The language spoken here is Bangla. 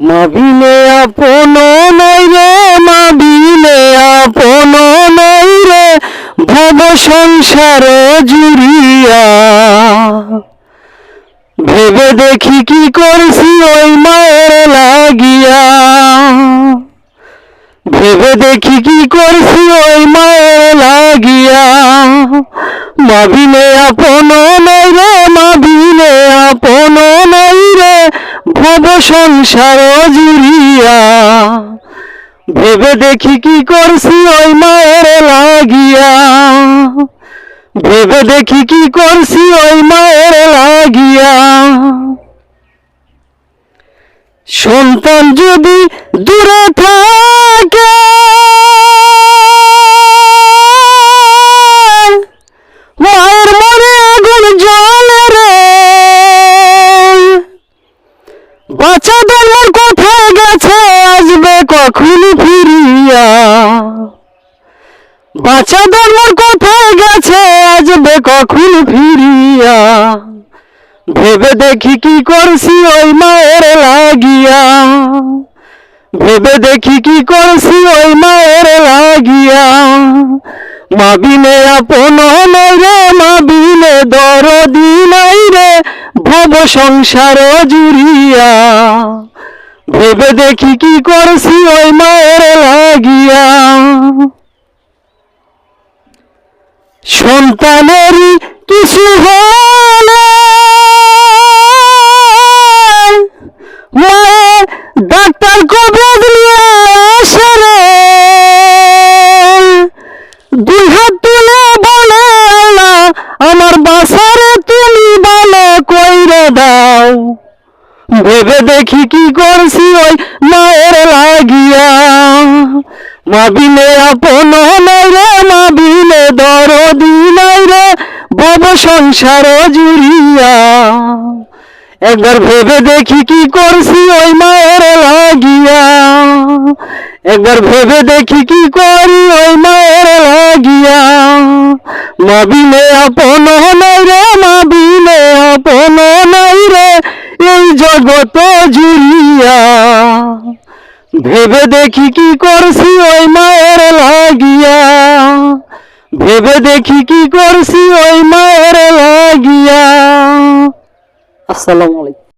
মাবিলে আপন নই রে মাবিলে আপন নই রে, ভব সংসার জুড়িয়া। ভেবে দেখি কি করছি ওই মায়ের লাগিয়া। ভেবে দেখি কি করছি ওই মায়ের লাগিয়া। মাবিলে আপন নই রে মাবিলে আপন ভব সংসার জুড়িয়া ভেবে দেখি কি করছি ওই মায়ের লাগিয়া। ভেবে দেখি কি করছি ওই মায়ের লাগিয়া। সন্তান যদি দূরে থাকে কোথায় গেছে আসবে কখন ফিরিয়া? বাচ্চা দলের কোথায় গেছে আসবে কখন ফিরিয়া? ভেবে দেখি কি করছি ওই মায়ের লাগিয়া। ভেবে দেখি কি করছি ওই মায়ের লাগিয়া। মাবিনে আপন রে, মাবিনে দরদি নাই রে, ভব সংসার জুড়িয়া। ভেবে দেখি কি করছি ওই মায়ের লাগিয়া। সন্তানেরই কিছু হলে মায়ে ডাক্তার কবিরাজ নিয়ে আসে রে। দুই হাত তুলে বলে আমার বাসারে তুমি ভালো কইরে দাও। ভেবে দেখি কি করছি ওই মায়ের লাগিয়া। মাবিলে আপন নাই রে, মাবিলে দরদি নাই রে, ভব সংসার জুড়িয়া। একবার ভেবে দেখি কি করছি ওই মায়ের লাগিয়া। একবার ভেবে দেখি কি করি ওই মায়ের লাগিয়া। মাবিলে আপন নাই রে, মাবিলে আপন নাই রে জগত জুড়িয়া। ভেবে দেখি কি করছি ওই মায়ের লাগিয়া। ভেবে দেখি কি করছি ওই মায়ের লাগিয়া। আসসালামু আলাইকুম।